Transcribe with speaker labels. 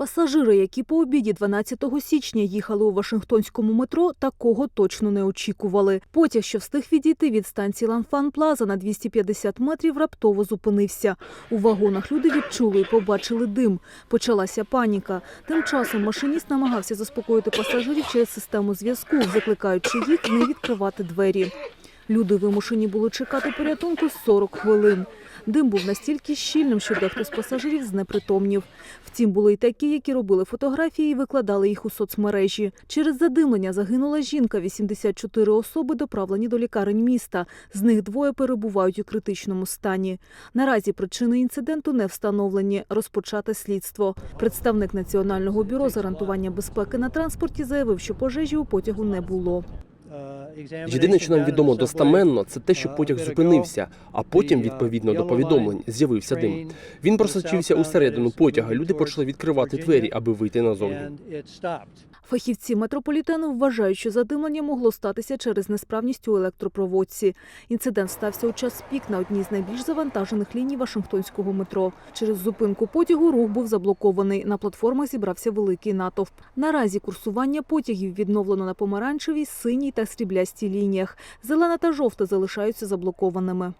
Speaker 1: Пасажири, які по обіді 12 січня їхали у Вашингтонському метро, такого точно не очікували. Потяг, що встиг відійти від станції Ланфан Плаза на 250 метрів, раптово зупинився. У вагонах люди відчули і побачили дим. Почалася паніка. Тим часом машиніст намагався заспокоїти пасажирів через систему зв'язку, закликаючи їх не відкривати двері. Люди вимушені були чекати порятунку 40 хвилин. Дим був настільки щільним, що дехто з пасажирів знепритомнів. Втім, були й такі, які робили фотографії і викладали їх у соцмережі. Через задимлення загинула жінка. 84 особи доправлені до лікарень міста. З них двоє перебувають у критичному стані. Наразі причини інциденту не встановлені. Розпочате слідство. Представник Національного бюро з гарантування безпеки на транспорті заявив, що пожежі у потягу не було.
Speaker 2: Єдине, що нам відомо достаменно, це те, що потяг зупинився, а потім, відповідно до повідомлень, з'явився дим. Він просочився усередину потяга. Люди почали відкривати двері, аби вийти назовні.
Speaker 1: Фахівці метрополітену вважають, що задимлення могло статися через несправність у електропроводці. Інцидент стався у час пік на одній з найбільш завантажених ліній Вашингтонського метро. Через зупинку потягу рух був заблокований. На платформах зібрався великий натовп. Наразі курсування потягів відновлено на помаранчевій, синій та сріблястій лініях. Зелена та жовта залишаються заблокованими.